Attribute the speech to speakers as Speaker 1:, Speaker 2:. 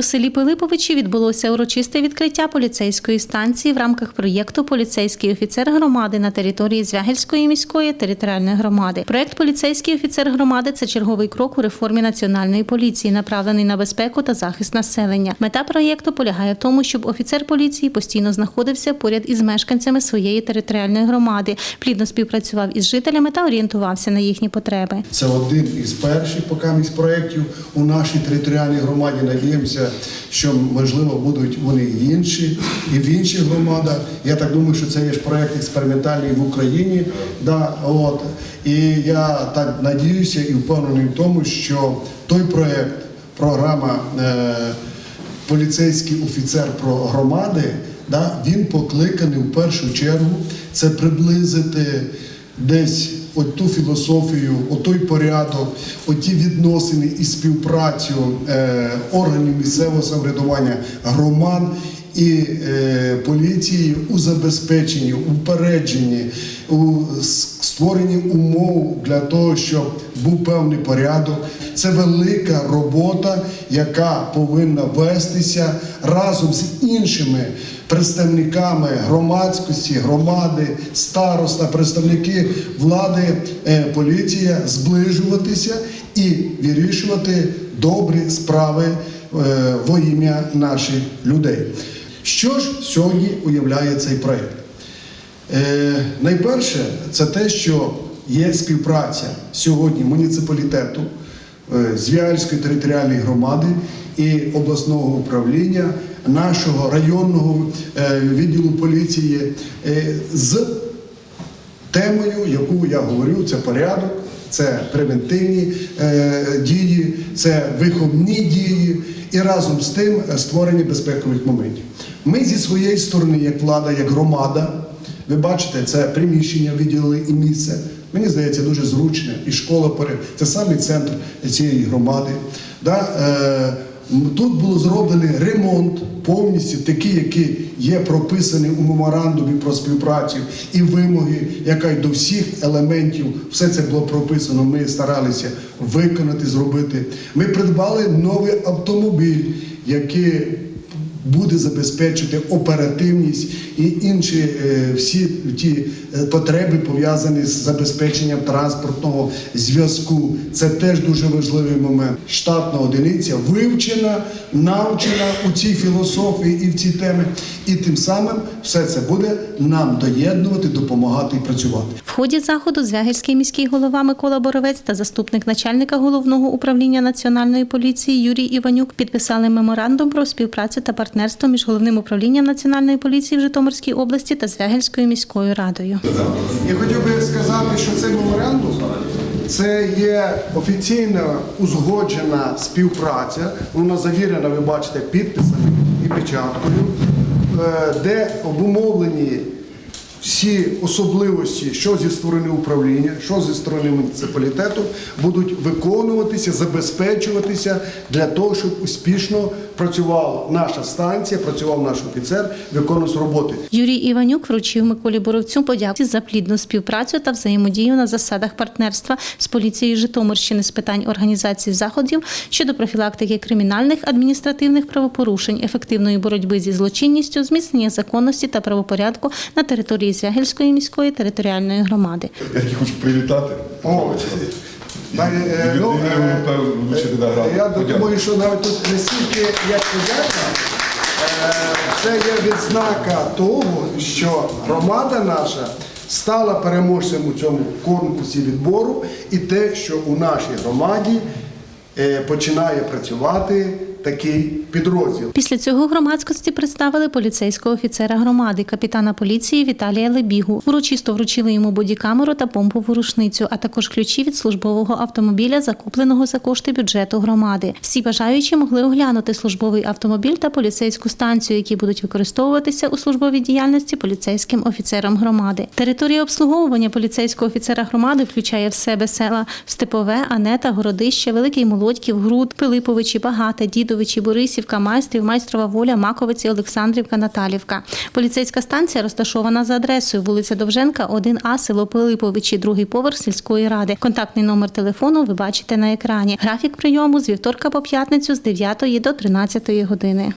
Speaker 1: У селі Пилиповичі відбулося урочисте відкриття поліцейської станції в рамках проєкту Поліцейський офіцер громади на території Звягельської міської територіальної громади. Проєкт Поліцейський офіцер громади це черговий крок у реформі національної поліції, направлений на безпеку та захист населення. Мета проєкту полягає в тому, щоб офіцер поліції постійно знаходився поряд із мешканцями своєї територіальної громади, плідно співпрацював із жителями та орієнтувався на їхні потреби.
Speaker 2: Це один із перших покамість проєктів у нашій територіальній громаді. Надіємося, що можливо будуть вони інші, і в інших громадах. Я так думаю, що це є ж проєкт експериментальний в Україні. Да, от. І я так надіюся і впевнений в тому, що той проєкт, програма е, поліцейський офіцер про громади, да, він покликаний в першу чергу це приблизити десь от ту філософію, отой той порядок, оті відносини і співпрацю е, органів місцевого самоврядування громад і е, поліції у забезпеченні, упередженні, у створенні умов для того, щоб був певний порядок. Це велика робота, яка повинна вестися разом з іншими представниками громадськості, громади, староста, представники влади, е, поліція зближуватися і вирішувати добрі справи е, во ім'я наших людей. Що ж сьогодні уявляє цей проєкт? Е, найперше, це те, що є співпраця сьогодні муніципалітету, е, Звяльської територіальної громади і обласного управління, нашого районного е, відділу поліції е, з темою, яку я говорю, це порядок, це превентивні е, дії, це виховні дії і разом з тим е, створення безпекових моментів. Ми зі своєї сторони, як влада, як громада, ви бачите, це приміщення виділили і місце. Мені здається, дуже зручне, і школа поряд. Це самий центр цієї громади. Да? Тут було зроблений ремонт повністю такий, який є прописаний у меморандумі про співпрацю і вимоги, яка й до всіх елементів, все це було прописано. Ми старалися виконати, зробити. Ми придбали новий автомобіль, який буде забезпечити оперативність і інші е, всі ті е, потреби пов'язані з забезпеченням транспортного зв'язку. Це теж дуже важливий момент. Штатна одиниця вивчена, навчена у цій філософії і в цій темі. І тим самим все це буде нам доєднувати, допомагати і працювати.
Speaker 1: В ході заходу Звягельський міський голова Микола Боровець та заступник начальника головного управління національної поліції Юрій Іванюк підписали меморандум про співпрацю та партнерство між головним управлінням національної поліції в Житомирській області та Звягельською міською радою.
Speaker 2: Я хотів би сказати, що цей меморандум це є офіційно узгоджена співпраця. Вона завірена, ви бачите, підписами і печаткою, е, де обумовлені всі особливості, що зі сторони управління, що зі сторони муніципалітету, будуть виконуватися, забезпечуватися для того, щоб успішно працювала наша станція, працював наш офіцер, виконував роботи.
Speaker 1: Юрій Іванюк вручив Миколі Боровцю подяку за плідну співпрацю та взаємодію на засадах партнерства з поліцією Житомирщини з питань організації заходів щодо профілактики кримінальних адміністративних правопорушень, ефективної боротьби зі злочинністю, зміцнення законності та правопорядку на території Звягельської міської територіальної громади.
Speaker 3: Я тільки хочу привітати.
Speaker 2: О, е, ну, е. Я думаю, що навіть тут не стільки як подяка, е, це є відзнака того, що громада наша стала переможцем у цьому конкурсі відбору, і те, що у нашій громаді починає працювати такий підрозділ.
Speaker 1: Після цього громадськості представили поліцейського офіцера громади, капітана поліції Віталія Лебігу. Урочисто вручили йому бодікамеру та помпову рушницю, а також ключі від службового автомобіля, закупленого за кошти бюджету громади. Всі бажаючі могли оглянути службовий автомобіль та поліцейську станцію, які будуть використовуватися у службовій діяльності поліцейським офіцером громади. Територія обслуговування поліцейського офіцера громади включає в себе села Степове, Анета, Городище, Великий Молодьків, Груд, Пилиповичі, Багате, Дідове, Леонідовичі, Борисівка, Майстрів, Майстрова Воля, Маковиці, Олександрівка, Наталівка. Поліцейська станція розташована за адресою вулиця Довженка, 1А, село Пилиповичі, другий поверх сільської ради. Контактний номер телефону ви бачите на екрані. Графік прийому з вівторка по п'ятницю з 9 до 13 години.